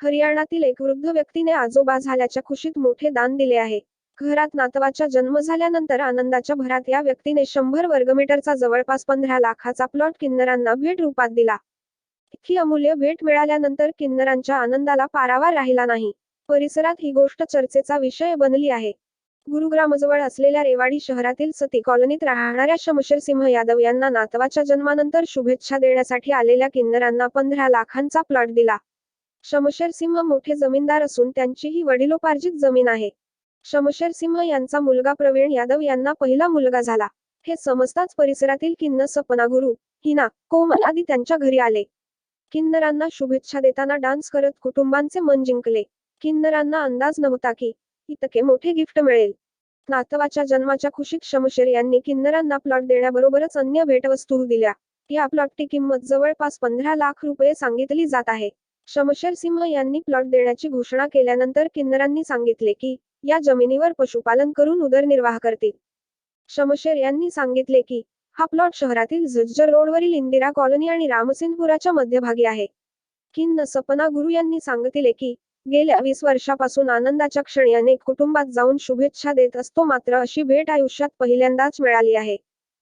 हरियाणातील एक वृद्ध व्यक्तीने आजोबा झाल्याच्या खुशीत मोठे दान दिले आहे. घरात नातवाचा जन्म झाल्यानंतर आनंदाच्या भरात या व्यक्तीने शंभर वर्गमीटरचा जवळपास पंधरा लाखाचा प्लॉट किन्नरांना भेट रूपात दिला. ही अमूल्य भेट मिळाल्यानंतर किन्नरांच्या आनंदाला पारावार राहिला नाही. परिसरात ही गोष्ट चर्चेचा विषय बनली आहे. गुरुग्रामजवळ असलेल्या रेवाडी शहरातील सती कॉलनीत राहणाऱ्या शमशेर सिंह यादव यांना नातवाच्या जन्मानंतर शुभेच्छा देण्यासाठी आलेल्या किन्नरांना पंधरा लाखांचा प्लॉट दिला. शमशेर सिंह मोठे जमीनदार असून त्यांची ही वडिलोपार्जित जमीन आहे. शमशेर सिंह यांचा मुलगा प्रवीण यादव यांना पहिला मुलगा झाला. हे समजताच परिसरातील किन्नर सपना गुरु हिना कोमल आदी त्यांच्या घरी आले. किन्नरांना शुभेच्छा देताना डान्स करत कुटुंबांचे मन जिंकले. किन्नरांना अंदाज नव्हता की इतके मोठे गिफ्ट मिळेल. नातवाच्या जन्माच्या खुशीत शमशेर यांनी किन्नरांना प्लॉट देण्याबरोबरच अन्य भेटवस्तू दिल्या. या प्लॉटची किंमत जवळपास पंधरा लाख रुपये सांगितली जात आहे. शमशेर सिंह यांनी प्लॉट देण्याची घोषणा केल्यानंतर किन्नरांनी सांगितले की या जमिनीवर पशुपालन करून उदरनिर्वाह करतील. शमशेर यांनी सांगितले की हा प्लॉट शहरातील झज्जर रोडवरील इंदिरा कॉलनी आणि रामसिंगपुराच्या मध्यभागी आहे. किन्न सपना गुरु यांनी सांगितले की गेल्या वीस वर्षापासून आनंदाच्या क्षणी अनेक कुटुंबात जाऊन शुभेच्छा देत असतो मात्र अशी भेट आयुष्यात पहिल्यांदाच मिळाली आहे.